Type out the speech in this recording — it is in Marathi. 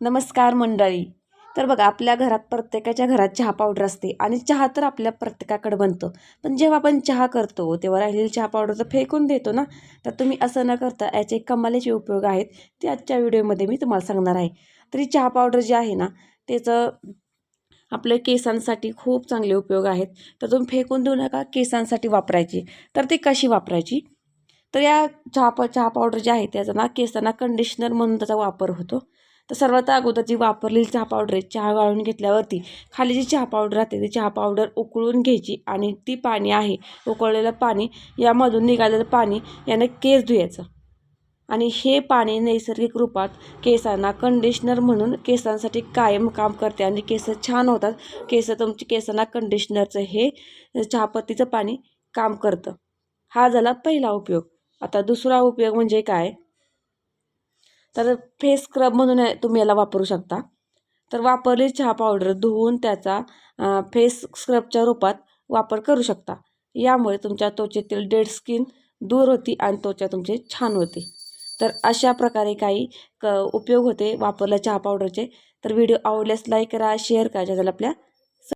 नमस्कार मंडळी. तर बघा आपल्या घरात प्रत्येकाच्या घरात चहा पावडर असते आणि चहा तर आपल्या प्रत्येकाकडे बनतो. पण जेव्हा आपण चहा करतो तेव्हा राहिलेली चहा पावडर तर फेकून देतो ना? तर तुम्ही असं न करता याचे कमालीचे उपयोग आहेत ते आजच्या व्हिडिओमध्ये मी तुम्हाला सांगणार आहे. तरी चहा पावडर जी आहे ना त्याचं आपल्या केसांसाठी खूप चांगले उपयोग आहेत. तर तुम्ही फेकून देऊ नका केसांसाठी वापरायची. तर ती कशी वापरायची? तर या चहा प चहा पावडर जे आहे त्याचा ना केसांना कंडिशनर म्हणून त्याचा वापर होतो. तर सर्वात अगोदर जी वापरलेली चहा पावडर आहे चहा गाळून घेतल्यावरती खाली जी चहा पावडर राहते ती चहा पावडर उकळून घ्यायची आणि ती पाणी आहे उकळलेलं पाणी यामधून निघालेलं पाणी याने केस धुयाचं आणि हे पाणी नैसर्गिक रूपात केसांना कंडिशनर म्हणून केसांसाठी कायम काम करते आणि केस छान होतात. केस तुमची केसांना कंडिशनरचं हे चहापत्तीचं पाणी काम करतं. हा झाला पहिला उपयोग. आता दुसरा उपयोग म्हणजे काय? तर फेस स्क्रब म्हणून तुम्ही याला वापरू शकता. तर वापरली चहा पावडर धुवून त्याचा फेस स्क्रबच्या रूपात वापर करू शकता. यामुळे तुमच्या त्वचेतील डेड स्किन दूर होती आणि त्वचा तुमची छान होते. तर अशा प्रकारे काही क उपयोग होते वापरल्या चहा पावडरचे तर व्हिडिओ आवडल्यास लाईक करा शेअर करा ज्याला आपल्या